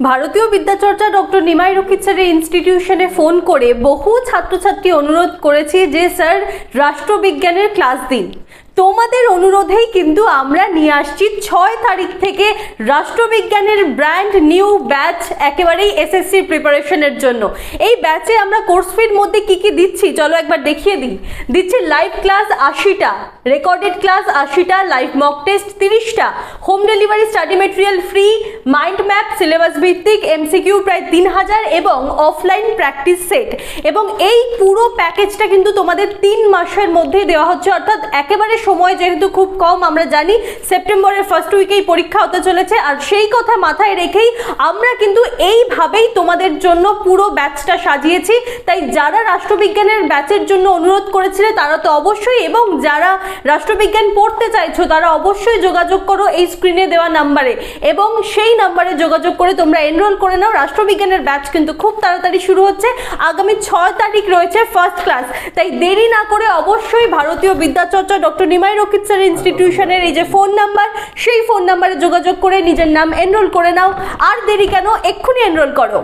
ভারতীয় বিদ্যাচর্চা ডক্টর নিমাই রক্ষিত স্যারের ইনস্টিটিউশনে ফোন করে বহু ছাত্রছাত্রী অনুরোধ করেছি যে, স্যার, রাষ্ট্রবিজ্ঞানের ক্লাস দিন। তোমাদের অনুরোধেই কিন্তু আমরা নিয়ে আসছি ছয় তারিখ থেকে রাষ্ট্রবিজ্ঞানের ব্র্যান্ড নিউ ব্যাচ একেবারেই এসএসসির প্রিপারেশনের জন্য। এই ব্যাচে আমরা কোর্স ফির মধ্যে কি কি দিচ্ছি, চলো একবার দেখিয়ে দিই। দিচ্ছি লাইভ ক্লাস আশিটা, রেকর্ডেড ক্লাস আশিটা, লাইভ মক টেস্ট তিরিশটা, home delivery study material free mind map, syllabus ভিত্তিক, এমসিকিউ প্রায় তিন হাজার এবং অফলাইন প্র্যাকটিস সেট। এবং এই পুরো প্যাকেজটা কিন্তু তোমাদের তিন মাসের মধ্যেই দেওয়া হচ্ছে। অর্থাৎ একেবারে সময় যেহেতু খুব কম, আমরা জানি সেপ্টেম্বরের ফার্স্ট উইকেই পরীক্ষা হতে চলেছে। আর সেই কথা মাথায় রেখেই আমরা কিন্তু এইভাবেই তোমাদের জন্য পুরো ব্যাচটা সাজিয়েছি। তাই যারা রাষ্ট্রবিজ্ঞানের ব্যাচের জন্য অনুরোধ করেছিলে, তারা তো অবশ্যই, এবং যারা রাষ্ট্রবিজ্ঞান পড়তে চাইছো, তারা অবশ্যই যোগাযোগ করো এই স্ক্রিনে দেওয়া নাম্বারে এবং সেই নাম্বারে যোগাযোগ করে তোমরা এনরোল করে নাও। রাষ্ট্রবিজ্ঞানের ব্যাচ কিন্তু খুব তাড়াতাড়ি শুরু হচ্ছে। আগামী ছয় তারিখ রয়েছে ফার্স্ট ক্লাস তাই দেরি না করে অবশ্যই ভারতীয় বিদ্যাচর্চা ডক্টর নিমাই রকিত স্যার ইনস্টিটিউশনের এই যে ফোন নাম্বার সেই ফোন নাম্বারে যোগাযোগ করে নিজের নাম এনরোল করে নাও। আর দেরি কেন, এক্ষুনি এনরোল করো।